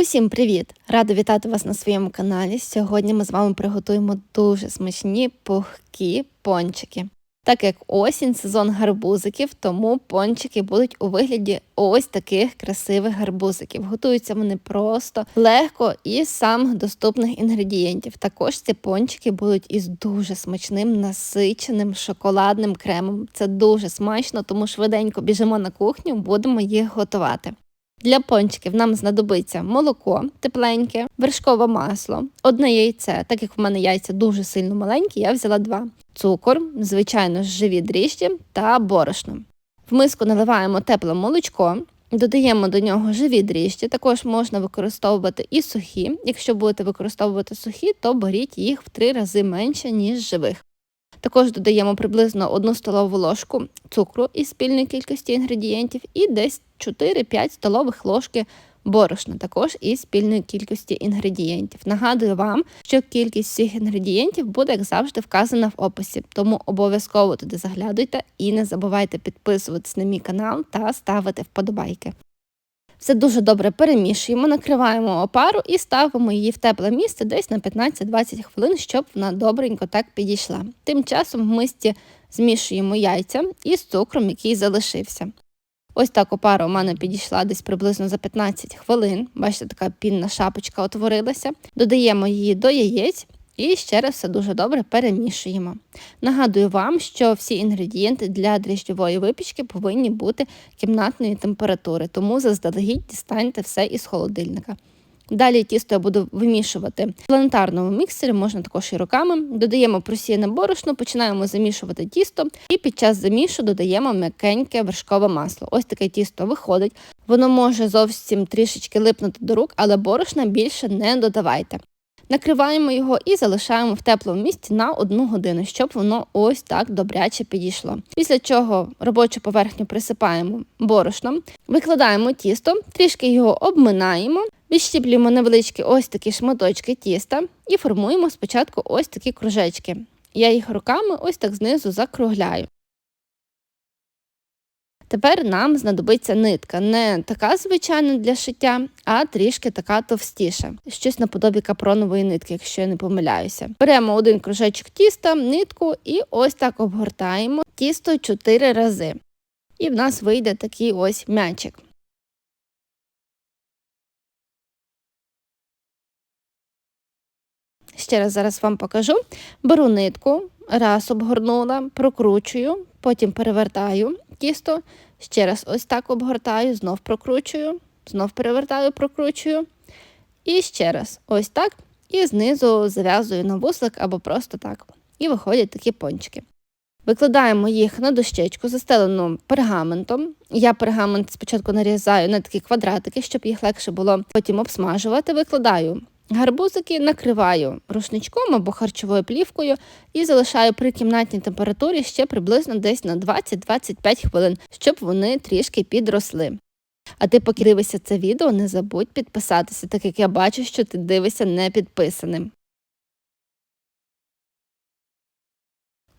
Усім привіт! Рада вітати вас на своєму каналі. Сьогодні ми з вами приготуємо дуже смачні пухкі пончики. Так як осінь, сезон гарбузиків, тому пончики будуть у вигляді ось таких красивих гарбузиків. Готуються вони просто легко і з самих доступних інгредієнтів. Також ці пончики будуть із дуже смачним насиченим шоколадним кремом. Це дуже смачно, тому швиденько біжимо на кухню, будемо їх готувати. Для пончиків нам знадобиться молоко тепленьке, вершкове масло, одне яйце, так як в мене яйця дуже сильно маленькі, я взяла два, цукор, звичайно живі дріжджі та борошно. В миску наливаємо тепле молочко, додаємо до нього живі дріжджі, також можна використовувати і сухі. Якщо будете використовувати сухі, то беріть їх в три рази менше, ніж живих. Також додаємо приблизно 1 столову ложку цукру із спільної кількості інгредієнтів і десь 4-5 столових ложки борошна, також із спільної кількості інгредієнтів. Нагадую вам, що кількість всіх інгредієнтів буде, як завжди, вказана в описі, тому обов'язково туди заглядуйте і не забувайте підписуватись на мій канал та ставити вподобайки. Все дуже добре перемішуємо, накриваємо опару і ставимо її в тепле місце десь на 15-20 хвилин, щоб вона добренько так підійшла. Тим часом в мисці змішуємо яйця із цукром, який залишився. Ось так опара у мене підійшла десь приблизно за 15 хвилин. Бачите, така пінна шапочка утворилася. Додаємо її до яєць і ще раз все дуже добре перемішуємо. Нагадую вам, що всі інгредієнти для дріжджової випічки повинні бути кімнатної температури, тому заздалегідь дістаньте все із холодильника. Далі тісто я буду вимішувати в планетарному міксері, можна також і руками. Додаємо просіяне борошно, починаємо замішувати тісто, і під час замішу додаємо м'якеньке вершкове масло. Ось таке тісто виходить. Воно може зовсім трішечки липнути до рук, але борошна більше не додавайте. Накриваємо його і залишаємо в теплому місці на одну годину, щоб воно ось так добряче підійшло. Після чого робочу поверхню присипаємо борошном, викладаємо тісто, трішки його обминаємо, відщіплюємо невеличкі ось такі шматочки тіста і формуємо спочатку ось такі кружечки. Я їх руками ось так знизу закругляю. Тепер нам знадобиться нитка, не така звичайна для шиття, а трішки така товстіша, щось наподобі капронової нитки, якщо я не помиляюся. Беремо один кружечок тіста, нитку і ось так обгортаємо тісто 4 рази. І в нас вийде такий ось м'ячик. Ще раз зараз вам покажу. Беру нитку, раз обгорнула, прокручую, потім перевертаю тісто, ще раз ось так обгортаю, знов прокручую, знов перевертаю, прокручую. І ще раз ось так. І знизу зав'язую на вуслик або просто так. І виходять такі пончики. Викладаємо їх на дощечку, застелену пергаментом. Я пергамент спочатку нарізаю на такі квадратики, щоб їх легше було потім обсмажувати. Викладаю Гарбузики накриваю рушничком або харчовою плівкою і залишаю при кімнатній температурі ще приблизно десь на 20-25 хвилин, щоб вони трішки підросли. А ти, поки дивишся це відео, не забудь підписатися, так як я бачу, що ти дивишся не підписаним.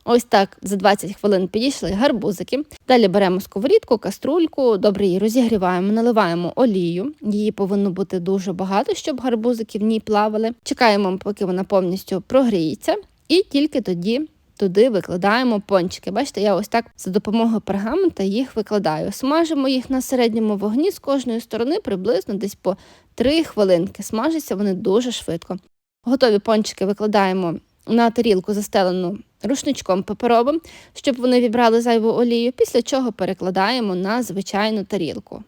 Ось так за 20 хвилин підійшли гарбузики. Далі беремо сковорідку, каструльку, добре її розігріваємо, наливаємо олію. Її повинно бути дуже багато, щоб гарбузики в ній плавали. Чекаємо, поки вона повністю прогріється, і тільки тоді. Туди викладаємо пончики. Бачите, я ось так за допомогою пергамента їх викладаю. Смажимо їх на середньому вогні з кожної сторони приблизно десь по 3 хвилинки. Смажаться вони дуже швидко. Готові пончики викладаємо на тарілку, застелену рушничком паперовим, щоб вони вібрали зайву олію, після чого перекладаємо на звичайну тарілку.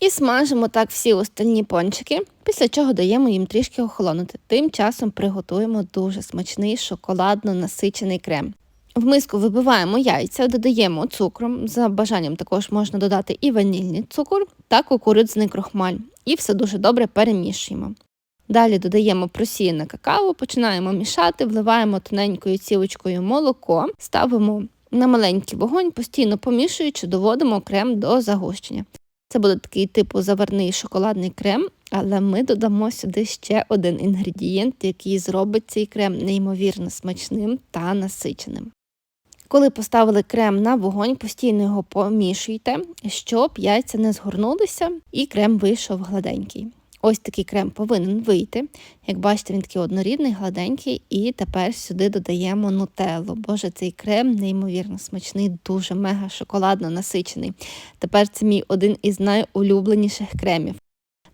І смажимо так всі остальні пончики, після чого даємо їм трішки охолонути. Тим часом приготуємо дуже смачний шоколадно насичений крем. В миску вибиваємо яйця, додаємо цукром. За бажанням також можна додати і ванільний цукор та кукурудзний крохмаль. І все дуже добре перемішуємо. Далі додаємо просіяне какао, починаємо мішати, вливаємо тоненькою цілочкою молоко, ставимо на маленький вогонь, постійно помішуючи, доводимо крем до загущення. Це буде такий типу заварний шоколадний крем, але ми додамо сюди ще один інгредієнт, який зробить цей крем неймовірно смачним та насиченим. Коли поставили крем на вогонь, постійно його помішуйте, щоб яйця не згорнулися і крем вийшов гладенький. Ось такий крем повинен вийти. Як бачите, він такий однорідний, гладенький, і тепер сюди додаємо нутеллу. Боже, цей крем неймовірно смачний, дуже мега шоколадно насичений. Тепер це мій один із найулюбленіших кремів.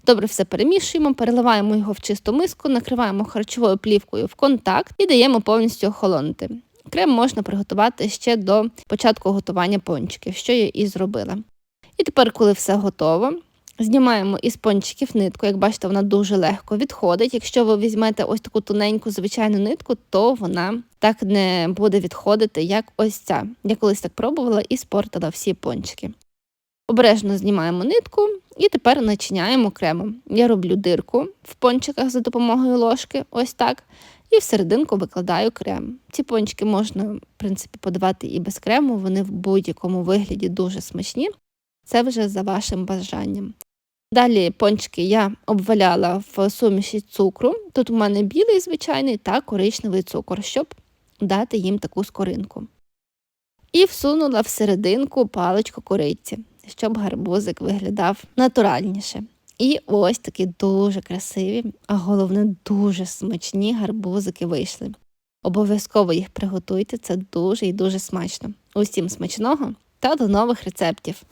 Добре все перемішуємо, переливаємо його в чисту миску, накриваємо харчовою плівкою в контакт і даємо повністю охолонути. Крем можна приготувати ще до початку готування пончиків, що я і зробила. І тепер, коли все готово, знімаємо із пончиків нитку. Як бачите, вона дуже легко відходить. Якщо ви візьмете ось таку тоненьку звичайну нитку, то вона так не буде відходити, як ось ця. Я колись так пробувала і спортила всі пончики. Обережно знімаємо нитку і тепер начиняємо кремом. Я роблю дирку в пончиках за допомогою ложки, ось так, і всерединку викладаю крем. Ці пончики можна, в принципі, подавати і без крему, вони в будь-якому вигляді дуже смачні. Це вже за вашим бажанням. Далі пончики я обваляла в суміші цукру. Тут у мене білий звичайний та коричневий цукор, щоб дати їм таку скоринку. І всунула всерединку паличку кориці, щоб гарбузик виглядав натуральніше. І ось такі дуже красиві, а головне дуже смачні гарбузики вийшли. Обов'язково їх приготуйте, це дуже і дуже смачно. Усім смачного та до нових рецептів!